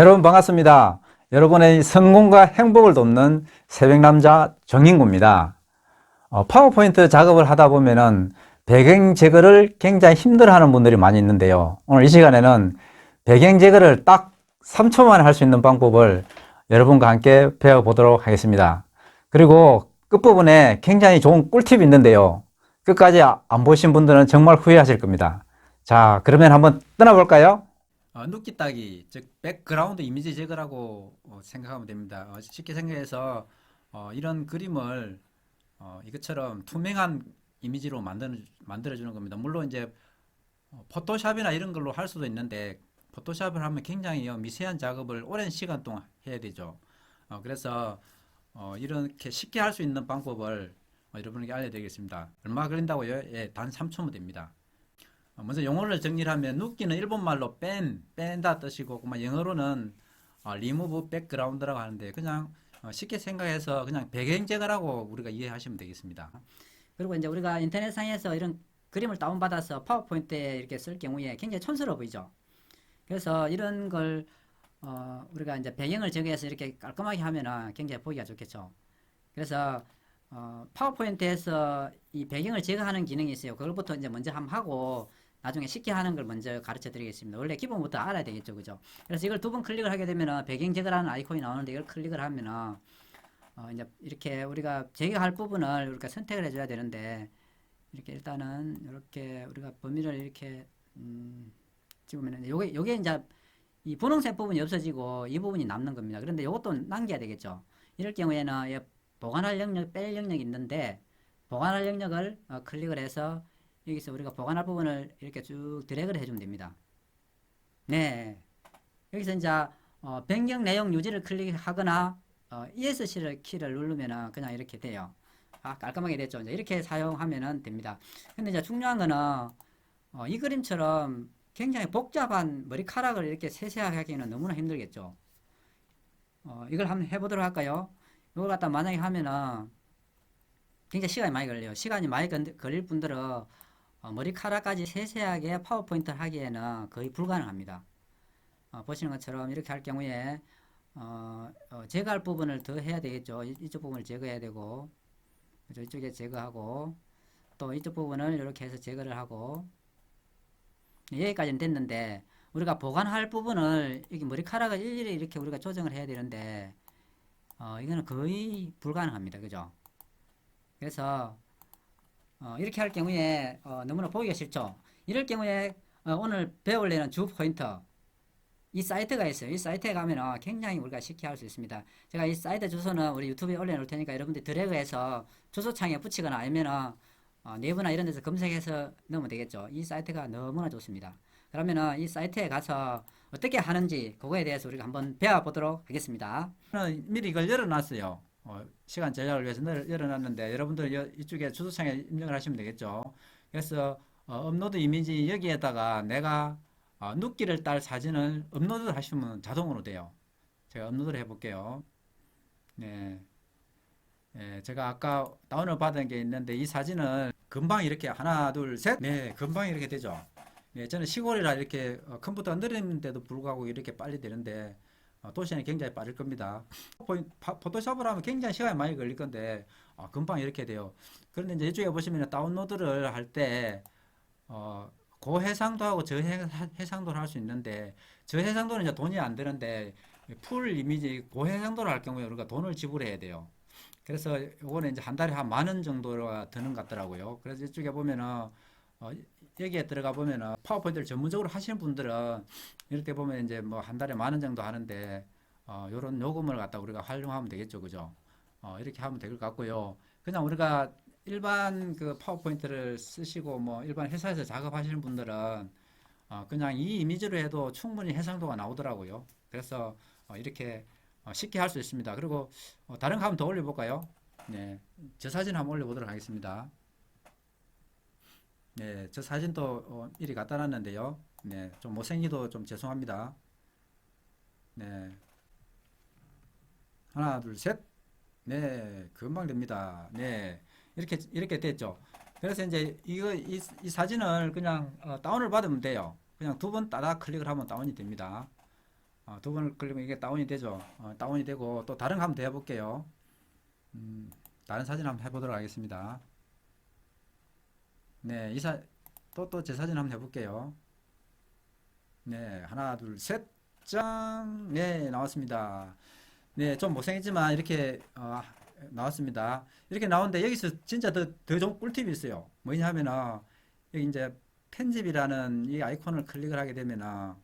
여러분 반갑습니다. 여러분의 성공과 행복을 돕는 새벽남자 정인구입니다. 어, 파워포인트 작업을 하다 보면은 배경 제거를 굉장히 힘들어하는 분들이 많이 있는데요. 오늘 이 시간에는 배경 제거를 딱 3초 만에 할 수 있는 방법을 여러분과 함께 배워보도록 하겠습니다. 그리고 끝부분에 굉장히 좋은 꿀팁이 있는데요. 끝까지 아- 안 보신 분들은 정말 후회하실 겁니다. 자, 그러면 한번 떠나볼까요? 어, 눕기 따기, 즉 백그라운드 이미지 제거라고 어, 생각하면 됩니다. 어, 쉽게 생각해서 어, 이런 그림을 어, 이것처럼 투명한 이미지로 만들어 만들어 주는 겁니다. 물론 이제 어, 포토샵이나 이런 걸로 할 수도 있는데 포토샵을 하면 굉장히 어, 미세한 작업을 오랜 시간 동안 해야 되죠. 어, 그래서 어, 이렇게 쉽게 할 수 있는 방법을 어, 여러분에게 알려드리겠습니다. 얼마 걸린다고요? 예, 단 3초면 됩니다. 어, 먼저 용어를 정리를 하면 눕기는 일본말로 뺀, 뺀다 뜻이고 영어로는 어, remove background라고 하는데 그냥 어, 쉽게 생각해서 그냥 배경 제거라고 우리가 이해하시면 되겠습니다. 그리고 이제 우리가 인터넷상에서 이런 그림을 다운받아서 파워포인트에 이렇게 쓸 경우에 굉장히 촌스러워 보이죠. 그래서 이런 걸 어, 우리가 이제 배경을 제거해서 이렇게 깔끔하게 하면은 굉장히 보기가 좋겠죠. 그래서 어, 파워포인트에서 이 배경을 제거하는 기능이 있어요. 그걸부터 이제 먼저 한번 하고 나중에 쉽게 하는 걸 먼저 가르쳐 드리겠습니다. 원래 기본부터 알아야 되겠죠. 그죠? 그래서 이걸 두 번 클릭을 하게 되면은 배경 제거라는 아이콘이 나오는데 이걸 클릭을 하면은 어, 이제 이렇게 우리가 제거할 부분을 우리가 선택을 해줘야 되는데 이렇게 일단은 이렇게 우리가 범위를 이렇게 음, 찍으면은 요게 요게 이제 이 분홍색 부분이 없어지고 이 부분이 남는 겁니다. 그런데 요것도 남겨야 되겠죠. 이럴 경우에는 이 보관할 영역, 뺄 영역이 있는데 보관할 영역을 어, 클릭을 해서 여기서 우리가 보관할 부분을 이렇게 쭉 드래그를 해주면 됩니다. 네. 여기서 이제 어, 변경 내용 유지를 클릭하거나 어, ESC 키를 누르면은 그냥 이렇게 돼요. 아, 깔끔하게 됐죠. 이제 이렇게 사용하면은 됩니다. 근데 이제 중요한 거는 어, 이 그림처럼 굉장히 복잡한 머리카락을 이렇게 세세하게 하기는 너무나 힘들겠죠. 어, 이걸 한번 해보도록 할까요? 이걸 갖다 만약에 하면은 굉장히 시간이 많이 걸려요. 시간이 많이 건- 걸릴 분들은 어, 머리카락까지 세세하게 파워포인트 하기에는 거의 불가능합니다. 어, 보시는 것처럼 이렇게 할 경우에 어, 어, 제거할 부분을 더 해야 되겠죠. 이- 이쪽 부분을 제거해야 되고, 그죠? 이쪽에 제거하고, 또 이쪽 부분을 이렇게 해서 제거를 하고, 네, 여기까지는 됐는데, 우리가 보관할 부분을, 여기 머리카락을 일일이 이렇게 우리가 조정을 해야 되는데, 어, 이거는 거의 불가능합니다. 그죠? 그래서, 어, 이렇게 할 경우에, 어, 너무나 보기가 싫죠? 이럴 경우에, 어, 오늘 배울래는 주 포인트, 이 사이트가 있어요. 이 사이트에 가면은 굉장히 우리가 쉽게 할 수 있습니다. 제가 이 사이트 주소는 우리 유튜브에 올려놓을 테니까 여러분들 드래그해서 주소창에 붙이거나 아니면은 어, 네이버나 이런 데서 검색해서 넣으면 되겠죠. 이 사이트가 너무나 좋습니다. 그러면은 이 사이트에 가서 어떻게 하는지 그거에 대해서 우리가 한번 배워보도록 하겠습니다. 미리 이걸 열어놨어요. 어, 시간 전략을 위해서 늘- 열어놨는데 여러분들 여- 이쪽에 주소창에 입력을 하시면 되겠죠. 그래서 어, 업로드 이미지 여기에다가 내가 어, 눕기를 딸 사진을 업로드 하시면 자동으로 돼요. 제가 업로드를 해볼게요. 네. 예, 제가 아까 다운을 받은 게 있는데 이 사진을 금방 이렇게 하나, 둘, 셋. 네, 금방 이렇게 되죠. 네, 저는 시골이라 이렇게 어, 컴퓨터가 느린데도 불구하고 이렇게 빨리 되는데 어, 도시는 굉장히 빠를 겁니다. 포토샵을 하면 굉장히 시간이 많이 걸릴 건데 아, 금방 이렇게 돼요. 그런데 이제 이쪽에 보시면 다운로드를 할때 어, 고해상도 하고 저해상도를 할 수 있는데 저해상도는 이제 돈이 안 되는데 풀 이미지 고해상도를 할 경우에 우리가 돈을 지불해야 돼요. 그래서 이거는 이제 한 달에 한 만 원 정도가 드는 것 같더라고요. 그래서 이쪽에 보면은 어, 여기에 들어가 보면은 파워포인트를 전문적으로 하시는 분들은 이렇게 보면 이제 뭐 한 달에 만 원 정도 하는데 어, 요런 요금을 갖다 우리가 활용하면 되겠죠. 그죠? 어, 이렇게 하면 될 것 같고요. 그냥 우리가 일반 그 파워포인트를 쓰시고 뭐 일반 회사에서 작업하시는 분들은 어, 그냥 이 이미지로 해도 충분히 해상도가 나오더라고요. 그래서 어, 이렇게 어, 쉽게 할 수 있습니다. 그리고 어, 다른 거 한번 더 올려볼까요? 네, 저 사진 한번 올려보도록 하겠습니다. 네, 저 사진도 어, 미리 갖다 놨는데요. 네, 좀 못생기도 좀 죄송합니다. 네, 하나, 둘, 셋. 네, 금방 됩니다. 네, 이렇게 이렇게 됐죠. 그래서 이제 이거 이, 이 사진을 그냥 어, 다운을 받으면 돼요. 그냥 두 번 따라 클릭을 하면 다운이 됩니다. 어, 두 번을 클릭하면 이게 다운이 되죠. 어, 다운이 되고 또 다른 거 한번 더 해볼게요. 음, 다른 사진 한번 해보도록 하겠습니다. 네, 이사 또 또 제 사진 한번 해볼게요. 네, 하나, 둘, 셋, 짱, 네, 나왔습니다. 네, 좀 못생겼지만 이렇게 어, 나왔습니다. 이렇게 나오는데 여기서 진짜 더더 좋은 꿀팁이 있어요. 뭐냐면은 여기 이제 편집이라는 이 아이콘을 클릭을 하게 되면은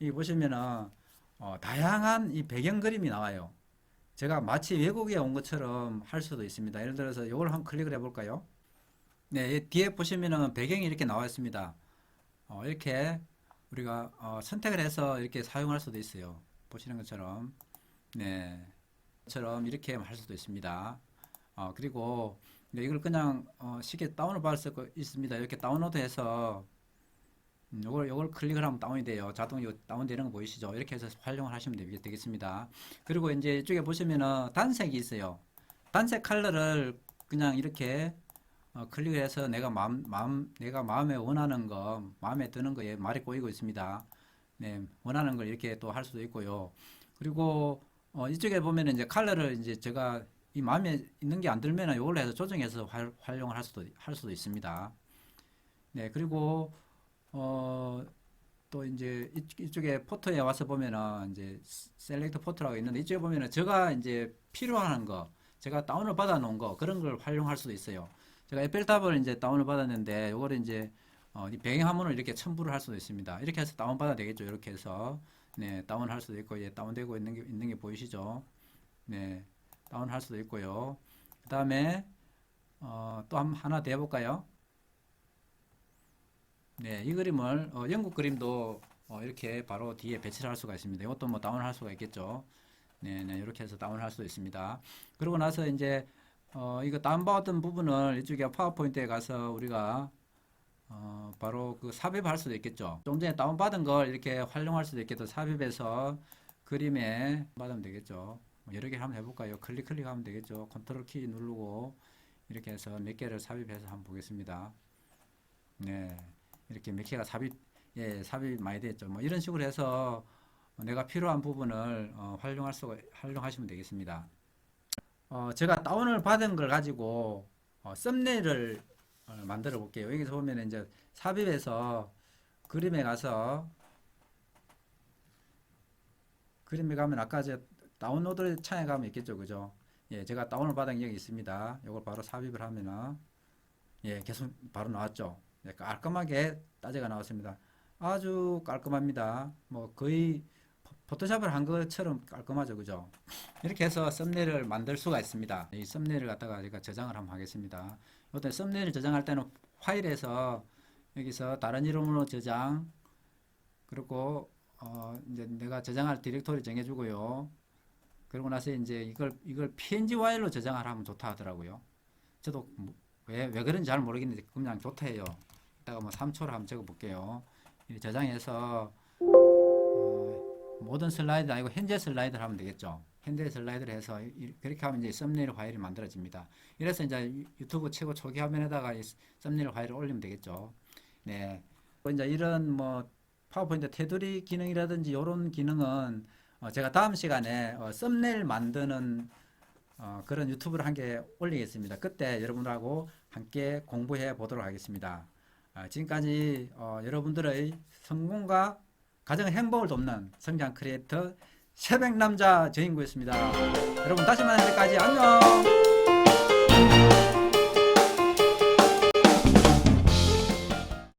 여기 보시면은 어, 다양한 이 배경 그림이 나와요. 제가 마치 외국에 온 것처럼 할 수도 있습니다. 예를 들어서 이걸 한번 클릭을 해볼까요? 네, 이 뒤에 보시면은 배경이 이렇게 나와 있습니다. 어, 이렇게 우리가 어, 선택을 해서 이렇게 사용할 수도 있어요. 보시는 것처럼, 네, 처럼 이렇게 할 수도 있습니다. 어, 그리고 네, 이걸 그냥 어, 쉽게 다운을 받을 수 있습니다. 이렇게 다운로드해서 음, 요걸 요걸 클릭을 하면 다운이 돼요. 자동으로 다운되는 거 보이시죠? 이렇게 해서 활용을 하시면 되겠- 되겠습니다. 그리고 이제 이쪽에 보시면은 단색이 있어요. 단색 컬러를 그냥 이렇게 어, 클릭을 해서 내가 마음, 마음, 내가 마음에 원하는 거, 마음에 드는 거에 말이 꼬이고 있습니다. 네, 원하는 걸 이렇게 또 할 수도 있고요. 그리고 어, 이쪽에 보면은 이제 컬러를 이제 제가 이 마음에 있는 게 안 들면은 이걸로 해서 조정해서 활, 활용을 할 수도 할 수도 있습니다. 네, 그리고 어, 또 이제 이- 이쪽에 포토에 와서 보면은 이제 셀렉트 포토라고 있는데 이쪽에 보면은 제가 이제 필요한 거, 제가 다운을 받아 놓은 거 그런 걸 활용할 수도 있어요. 제가 에펠탑을 이제 다운을 받았는데 요거를 이제 어, 이 배경 화면을 이렇게 첨부를 할 수도 있습니다. 이렇게 해서 다운 받아야 되겠죠. 이렇게 해서 네, 다운할 수도 있고 예, 다운되고 있는 게 있는 게 보이시죠? 네, 다운할 수도 있고요. 그 다음에 어, 또 한, 하나 더 해볼까요? 네, 이 그림을 어, 영국 그림도 어, 이렇게 바로 뒤에 배치를 할 수가 있습니다. 이것도 뭐 다운할 수가 있겠죠. 네, 네, 이렇게 해서 다운할 수도 있습니다. 그러고 나서 이제 어, 이거 다운받은 부분을 이쪽에 파워포인트에 가서 우리가 어, 바로 그 삽입할 수도 있겠죠. 좀 전에 다운받은 걸 이렇게 활용할 수도 있겠죠. 삽입해서 그림에 받으면 되겠죠. 뭐 여러 개 한번 해볼까요? 클릭 클릭하면 되겠죠. 컨트롤 키 누르고 이렇게 해서 몇 개를 삽입해서 한번 보겠습니다. 네, 이렇게 몇 개가 삽입, 예, 삽입 많이 됐죠. 뭐 이런 식으로 해서 내가 필요한 부분을 어, 활용할 수, 활용하시면 되겠습니다. 어, 제가 다운을 받은 걸 가지고 어, 썸네일을 어, 만들어 볼게요. 여기서 보면 이제 삽입해서 그림에 가서 그림에 가면 아까 제 다운로드 창에 가면 있겠죠, 그죠? 예, 제가 다운을 받은 게 있습니다. 이걸 바로 삽입을 하면은 예, 계속 바로 나왔죠. 예, 깔끔하게 따제가 나왔습니다. 아주 깔끔합니다. 뭐 거의 포- 포토샵을 한 것처럼 깔끔하죠, 그죠? 이렇게 해서 썸네일을 만들 수가 있습니다. 이 썸네일을 갖다가 제가 저장을 한번 하겠습니다. 이때 썸네일 저장할 때는 파일에서 여기서 다른 이름으로 저장 그리고 어 이제 내가 저장할 디렉토리 정해주고요. 그러고 나서 이제 이걸 이걸 PNG 파일로 저장을 하면 좋다 하더라고요. 저도 뭐 왜, 왜 그런지 잘 모르겠는데 그냥 좋다 해요. 이따가 뭐 3초로 한번 적어 볼게요. 저장해서 어, 모든 슬라이드 아니고 현재 슬라이드를 하면 되겠죠. 현재 슬라이드를 해서 그렇게 하면 이제 썸네일 파일이 만들어집니다. 이래서 이제 유- 유튜브 최고 초기 화면에다가 이 썸네일 파일을 올리면 되겠죠. 네. 또 이제 이런 뭐 파워포인트 테두리 기능이라든지 이런 기능은 어, 제가 다음 시간에 어, 썸네일 만드는 어, 그런 유튜브를 한 개 올리겠습니다. 그때 여러분들하고 함께 공부해 보도록 하겠습니다. 아, 지금까지 어, 여러분들의 성공과 가정 행복을 돕는 성장 크리에이터 새벽 남자 저인구였습니다. 여러분 다시 만날 때까지 안녕!